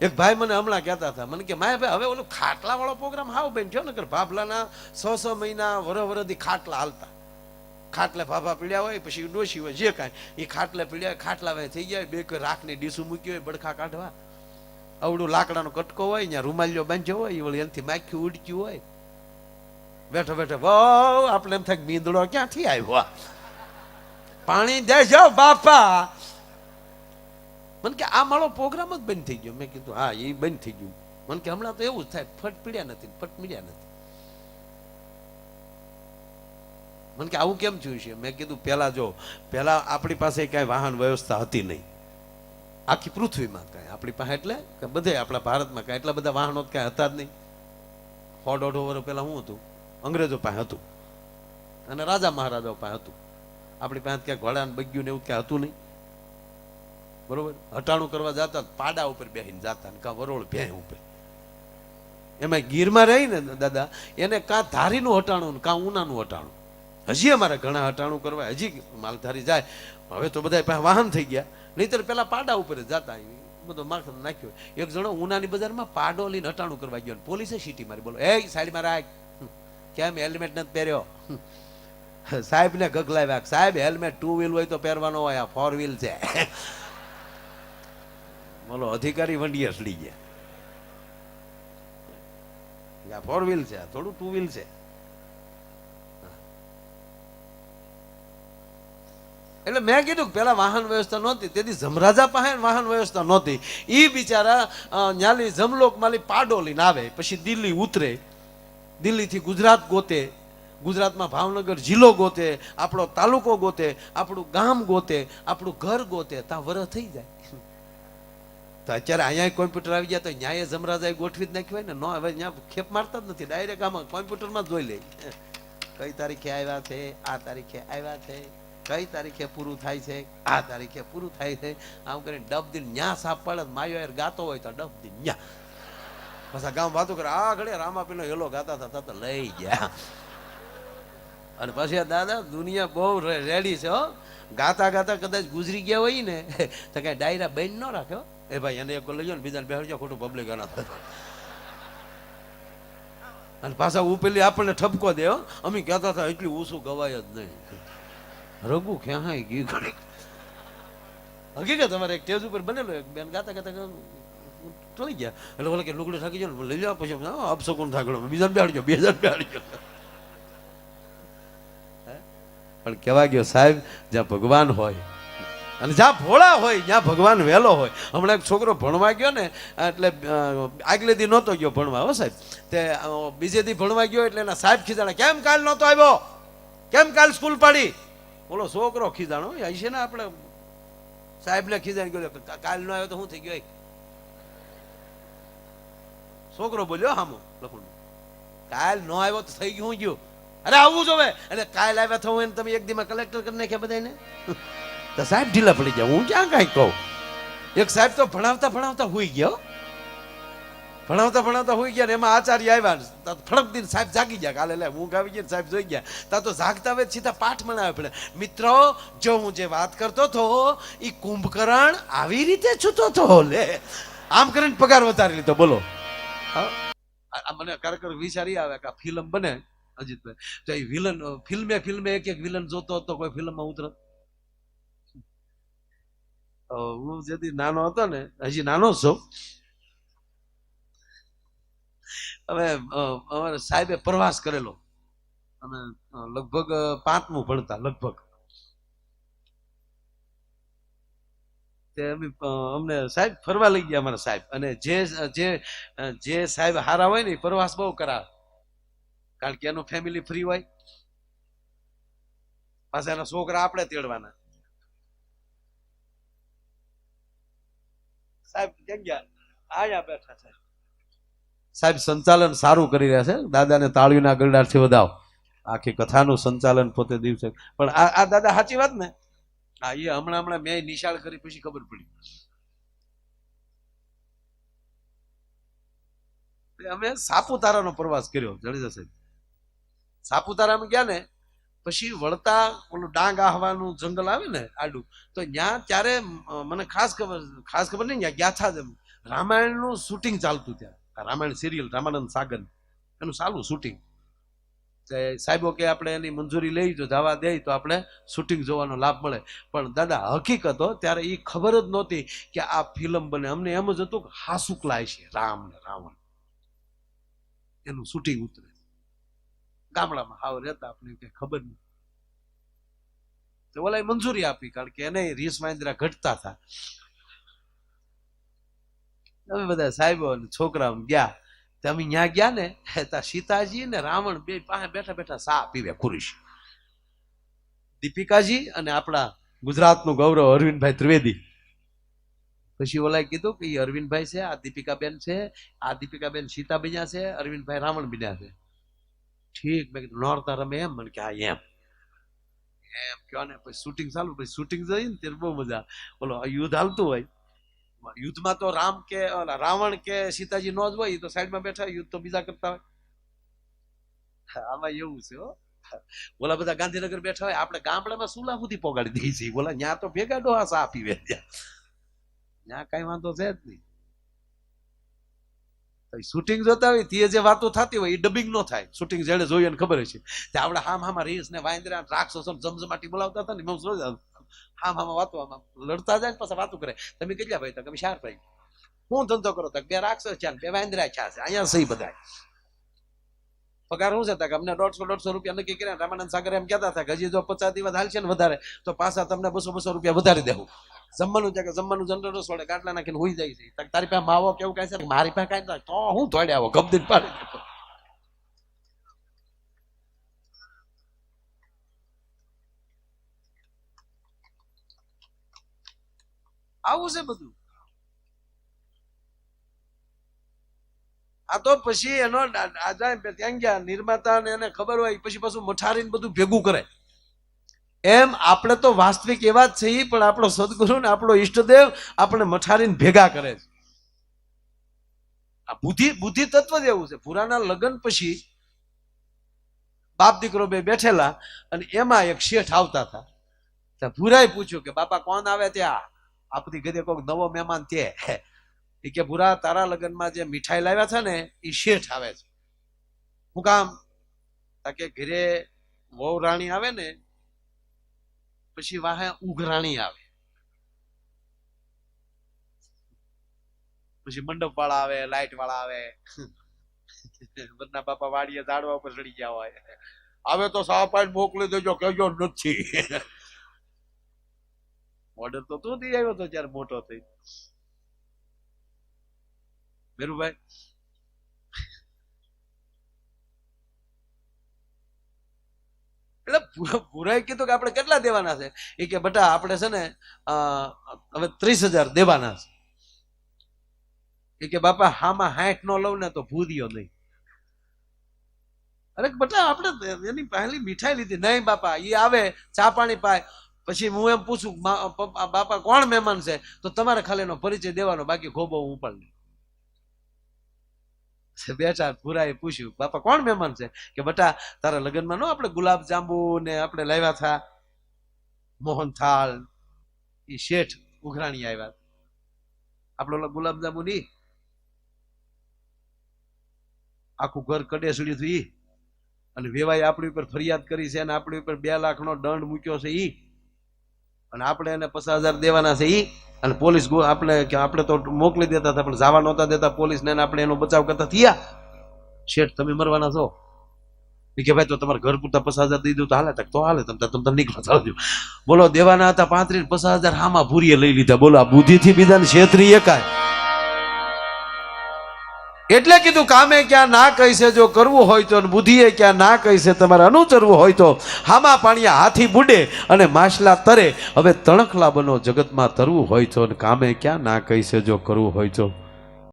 એક ભાઈ મને હમણાં કહેતા હતા, મને કે, માયા ભાઈ, હવે ઓલો ખાટલાવાળો પ્રોગ્રામ હાવ બેન છો ને, કે ભાભલાના સો સો મહિના વરો વરોથી ખાટલા હાલતા. ખાટલે ભાભા પીડ્યા હોય, પછી ડોશી હોય, જે કાંઈ. એ ખાટલે પીડ્યા હોય, ખાટલા વાય થઈ ગયા બે કોઈ રાખની ડીસું મૂકી હોય, બડખા કાઢવા. અવડું લાકડાનો કટકો હોય ત્યાં રૂમાલિયો બાંધ્યો હોય, એ વળી એનાથી માખ્યું ઉડક્યું હોય. બેઠો બેઠો બહુ આપણે એમ થાય મીંદડો ક્યાંથી આવ્યો? પાણી દેજો બાપા. મને કે આ મારો પ્રોગ્રામ જ બંધ થઈ ગયો. મેં કીધું, હા એ બંધ થઈ ગયું. મને કે હમણાં તો એવું જ થાય, ફટ પીડ્યા નથી, ફટ મીડ્યા નથી. મને કે, આવું કેમ થયું છે? મેં કીધું, પહેલા જો, પહેલા આપણી પાસે કાંઈ વાહન વ્યવસ્થા હતી નહીં. આખી પૃથ્વીમાં કાંઈ. આપણી પાસે એટલે કે બધે આપણા ભારતમાં કાંઈ. એટલા બધા વાહનો કાંઈ હતા જ નહીં. સો દોઢો વર્ષ પહેલા શું હતું? અંગ્રેજો પાસે હતું. અને રાજા મહારાજાઓ પાસે હતું. આપણી પાસે ક્યાંય ઘોડાને બગ્યું ને એવું ક્યાં હતું નહીં. બરોબર? હટાણું કરવા જતા પાડા ઉપર બેસીને જતા ને વરોળ ભેં ઉપર. એમાં ગીરમાં રહી ને દાદા, એને કાં ધારીનું હટાણું ને કાં ઉનાનું હટાણું. હજી અમારે ઘણા હટાણું કરવા, હજી માલધારી જાય. હવે તો બધા પાસે વાહન થઈ ગયા. નહીતર પેલા પાડા ઉપર જતા બધો માખણ નાખ્યો. એક જણો ઉનાની બજારમાં પાડો લઈને હટાણું કરવા ગયો પોલીસે સીટી મારી. બોલો, એ સાઈડમાં રાખ. કેમ હેલ્મેટ નથી પહેર્યો. સાહેબને ગગલાવ્યા સાહેબ, હેલ્મેટ ટુ વ્હીલ હોય તો પહેરવાનો હોય, આ ફોર વ્હીલ છે. બોલો અધિકારી વંડી અસલી ગયા. ફોર વ્હીલ છે થોડું ટુ વ્હીલ છે. એટલે મેં કીધું પેલા વાહન વ્યવસ્થા નહોતી, તેથી જમરાજા પાસે વાહન વ્યવસ્થા નહોતી. એ બિચારા ન્યાલી જમલોક માલી પાડો લઈને આવે, પછી દિલ્હી ઉતરે. દિલ્હીથી ગુજરાત ગોતે, ગુજરાતમાં ભાવનગર જિલ્લો ગોતે, આપણો તાલુકો ગોતે, આપણું ગામ ગોતે, આપણું ઘર ગોતે, ત્યાં વરસ થઈ જાય. તો અત્યારે અહીંયા કોમ્પ્યુટર આવી ગયા તો ન્યાય જમરાજાએ ગોઠવી જ નાખ્યું હોય ને, નો હવે ત્યાં ખેપ મારતા જ નથી. ડાયરેક્ટ આમાં કોમ્પ્યુટરમાં જ જોઈ લે. કઈ તારીખે આવ્યા છે? આ તારીખે આવ્યા છે. કઈ તારીખે પૂરું થાય છે? આ તારીખે પૂરું થાય છે. આમ કરીને ડબ દિન ન્યા સાપ પડે માયો યાર ગાતો હોય તો ડબ દિન ન્યા. પાછા ગામ વાતો કરે, આ ઘડે રામાપીનો હેલો ગાતા હતા, તો લઈ ગયા. અને પછી દાદા, દુનિયા બહુ રેડી છે હો. ગાતા ગાતા કદાચ ગુજરી ગયા હોય ને, તો કઈ ડાયરા બેન ન રાખ્યો એ ભાઈ, એને એક લઈ જાઓ ને બીજાને બેસજો ખોટું પબ્લિક આના અને પાછા ઉપેલી આપણને ઠપકો દે અમે કહેતા હતા, એટલી ઓછું ગવાય જ નહીં. રઘુ ક્યાં ગી ઘડી હકીકત અમારે એક ટેજ ઉપર બનેલો એક બેન, ગાતા ગાતા ટળી ગયા. એટલે બોલે કે લુગડું થાકી જાય લઈ જાઓ પછી. અપશકુન થાકડો બીજાને બેહાડજો બે હજાર બેહાડજો પણ કહેવા ગયો, સાહેબ, જ્યાં ભગવાન હોય અને જ્યાં ભોળા હોય જ્યાં ભગવાન વહેલો હોય. હમણાં એક છોકરો ભણવા ગયો ને, એટલે આગલે દી નહોતો ગયો ભણવા, હો સાહેબ. તે બીજે દી ભણવા ગયો એટલે એના સાહેબ ખીજાણા, કેમ કાલ નહોતો આવ્યો? કેમ કાલ સ્કૂલ પાડી? બોલો, છોકરો ખીજાણો, એ છે ને આપણે. સાહેબને ખીજાણ ગયો કાલ નો આવ્યો તો શું થઈ ગયો છોકરો બોલ્યો, હામો, લખું. કાલ નો આવ્યો તો થઈ ગયું ગયું. અરે આવવું જોવે અને કાલ આવ્યા થવું એને તમે એક દીમાં કલેક્ટર કરી નાખ્યા બધાને તો સાહેબ ઢીલા પડી ગયા. હું ક્યાં કાંઈ કહું? એક સાહેબ તો ભણાવતા ભણાવતા હોઈ ગયો ભણાવતા ભણાવતા હોઈ ગયા ને એમાં આચાર્ય આવ્યા ફડક દિન સાહેબ જાગી ગયા. કાલે લે હું આવી ને સાહેબ જોઈ ગયા. તા તો જાગતા હવે સીધા પાઠ મનાવે પડે. મિત્રો, જો હું જે વાત કરતો હતો એ કુંભકરણ આવી રીતે છૂતો હતો, લે. આમ કરીને પગાર વધારી લીધો. બોલો? આ મને ખરેખર વિચારી આવે કે આ ફિલ્મ બને અજીતભાઈ. તો એ વિલન ફિલ્મે ફિલ્મે એક એક વિલન જોતો હતો, કોઈ ફિલ્મમાં ઉતરત હું જેથી નાનો હતો ને, હજી નાનો છું. હવે અમારે સાહેબે પ્રવાસ કરેલો. અને લગભગ પાંચમું ભણતા, લગભગ. તે અમે અમને સાહેબ ફરવા લઈ ગયા અમારા સાહેબ. અને જે જે જે સાહેબ હારા હોય ને પ્રવાસ બહુ કરાવે. કારણ કે એનું ફેમિલી ફ્રી હોય. પાછા એના છોકરા આપણે તેડવાના. સાહેબ ક્યાં ગયા આયા બેઠા છે. સાહેબ સંચાલન સારું કરી રહ્યા છે. દાદાને તાળીના ગરડાથી વધાવ. આખી કથાનું સંચાલન પોતે દિવસે. પણ આ આ દાદા સાચી વાત ને? હા એ હમણાં હમણાં મેં નિશાળ કરી પછી ખબર પડી. અમે સાપુતારાનો પ્રવાસ કર્યો જડેજા સાહેબ. સાપુતારામાં ગયા ને પછી વળતા ઓલું ડાંગ આહવાનું જંગલ આવે ને આડું, તો ત્યાં ત્યારે મને ખાસ ખબર ખાસ ખબર નહીં ત્યાં ગયા હતા જ રામાયણનું શૂટિંગ ચાલતું ત્યાં. રામાયણ સિરિયલ રામાનંદ સાગર. એનું સારું શૂટિંગ સાહેબો કે આપણે એની મંજૂરી લઈ તો જવા દે, તો આપણે શૂટિંગ જોવાનો લાભ મળે. પણ દાદા, હકીકત ત્યારે એ ખબર જ નહોતી કે આ ફિલ્મ બને. અમને એમ જ હતું કે હાસુકલાય છે રામ ને રાવણ. એનું શૂટિંગ ઉતરે. ગામડામાં. હાવ રહેતા આપણે કઈ ખબર નહીં. તો ઓલા મંજૂરી આપી કારણ કે એને રીસ વાંદરા ઘટતા હતા. અમે બધા સાહેબો અને છોકરા ગયા. તો અમે ત્યાં ગયા ને, ત્યાં સીતાજી ને રાવણ બે પાસે બેઠા બેઠા સા પીવે ખુરીશ. દીપિકાજી અને આપણા ગુજરાતનું ગૌરવ અરવિંદભાઈ ત્રિવેદી. પછી ઓલાએ કીધું કે એ અરવિંદભાઈ છે, આ દીપિકાબેન છે, આ દીપિકાબેન સીતા બન્યા છે, અરવિંદભાઈ રાવણ બન્યા છે. ઠીક. મેં કીધું નોરતા રમે એમ. મને કે, હા, એમ. એમ કયો ને પછી શૂટિંગ ચાલુ પછી શૂટિંગ જઈ ને ત્યારે બહુ મજા બોલો યુદ્ધ હાલતું હોય. યુદ્ધમાં તો રામ કે રાવણ કે સીતાજી નો જ હોય તો સાઈડમાં બેઠા યુદ્ધ તો બીજા કરતા હોય. આમાં એવું છે બોલા બધા ગાંધીનગર બેઠા હોય, આપણે ગામડામાં સુલા સુધી પોગાડી દઈએ છીએ. બોલા ત્યાં તો ભેગા ડોહા સા પીવે ત્યાં ત્યાં કઈ વાંધો છે જ નહીં. શૂટિંગ જોતા હોય તે જે વાતો થતી હોય એ ડબિંગ નો થાય. શૂટિંગ જેને જોઈએ ખબર છે તે આપણે હામ હામાં રીસ ને વાંદરા રાક્ષસો જમજમાટી બોલાવતા હતા ને, એમાં શું હામ હામાં વાતો, આમાં લડતા જાય ને પછી વાતો કરે. તમે કેટલા ભાઈ તમે શાર ભાઈ. હું ધંધો કરો? તક બે રાક્ષસ છે બે વાંદરા છે. અહીંયા સહી બધા પગાર શું છે? કે અમને દોઢસો દોઢસો રૂપિયા નક્કી કર્યા રામાનંદ સાગર એમ કહેતા હતા કે હજી જો પચાસ દિવસ હાલશે ને વધારે, તો પાછા તમને બસો બસો રૂપિયા વધારી દેવું જમવાનું છે કે જમવાનું જનરલ છોડે ગાટલા નાખીને હોઈ જાય છે. તારી પાસે માવો કેવું કાંઈ છે? મારી પાસે કાંઈ. તો હું દોડે આવો ગમદીન પાડી આવું છે બધું. આ તો પછી એનો ત્યાં ગયા નિર્માતા એને ખબર હોય, પછી પાછું મઠારીને બધું ભેગું કરે એમ આપણે તો વાસ્તવિક એવા જ છીએ, પણ આપણો સદગુરુ ને આપણો ઈષ્ટદેવ આપણે મઠારીને ભેગા કરે છે. આ બુદ્ધિ બુદ્ધિ તત્વ જ એવું છે. પુરાના લગ્ન પછી બાપ દીકરો બે બેઠેલા અને એમાં એક શેઠ આવતા હતા. ત્યાં ભૂરાએ પૂછ્યું કે, બાપા, કોણ આવે ત્યાં? આપણી ઘરે કોઈક નવો મહેમાન તે કે, ભૂરા, તારા લગ્નમાં જે મીઠાઈ લાવ્યા છે ને, એ શેઠ આવે છે. હું કામ કે ઘરે વહુ રાણી આવે ને પછી વાહે ઉઘરાણી આવે. પછી મંડપ વાળા આવે લાઈટ વાળા આવે. બધા બાપા વાડીએ ઝાડવા ઉપર ચડી ગયા હોય. આવે તો સાવ પાડ મોકલી દેજો કેજો નથી. ઓર્ડર તો તું દઈ આવ્યો તો ત્યારે મોટો થઈ મેરુભાઈ એટલે કીધું કે આપણે કેટલા દેવાના છે? એ કે બટા આપણે છે ને હવે ત્રીસ હજાર દેવાના છે. એ કે બાપા, હામાં હાઠ નો લઉં ને તો ભૂદિયો નહીં. અરે બટા આપણે એની પહેલી મીઠાઈ લીધી. નહીં બાપા એ આવે, ચા પાણી પાય. પછી હું એમ પૂછું બાપા કોણ મહેમાન છે? તો તમારે ખાલી એનો પરિચય દેવાનો, બાકી ખોબો હું ઉપાડ લઉં ચાર ભૂરાએ પૂછ્યું, બાપા, કોણ મહેમાન છે? કે, બટા, તારા લગ્નમાં નો આપણે ગુલાબ જાંબુ ને આપણે લાવ્યા હતા મોહન થાળ ઈ શેઠ ઉઘરાણી આવ્યા આપણે ગુલાબ જાંબુ ની આખું ઘર કડેસડ્યું હતું ઈ. અને વેવાએ આપણી ઉપર ફરિયાદ કરી છે અને આપણી ઉપર બે લાખ નો દંડ મૂક્યો છે ઈ. અને આપણે એને પચાસ હજાર દેવાના છે ઈ. અને પોલીસ આપણે કે આપણે તો મોકલી દેતા હતા, પણ જવા નહોતા દેતા પોલીસ ને આપણે એનો બચાવ કરતા થયા. શેઠ, તમે મરવાના છો? કે, ભાઈ, તો તમારે ઘર પૂરતા પચાસ હજાર દઈ દઉં તો હાલે તક તો હાલે, તમે તમે નીકળો ચાલજો બોલો, દેવાના હતા પાંત્રીસ પચાસ હજાર હામાં ભૂરીએ લઈ લીધા. બોલો, આ બુદ્ધિથી બીજાને છેતરી એકાય. એટલે કીધું, કામે ક્યાં ના કહી છે જો કરવું હોય તો બુદ્ધિએ ક્યાં ના કહી છે તમારે અનુચરવું હોય તો હામા પાણીયા હાથી બુડે અને માછલા તરે. હવે તણખલા બનો જગતમાં તરવું હોય તો કામે ક્યાં ના કહી છે જો કરવું હોય તો.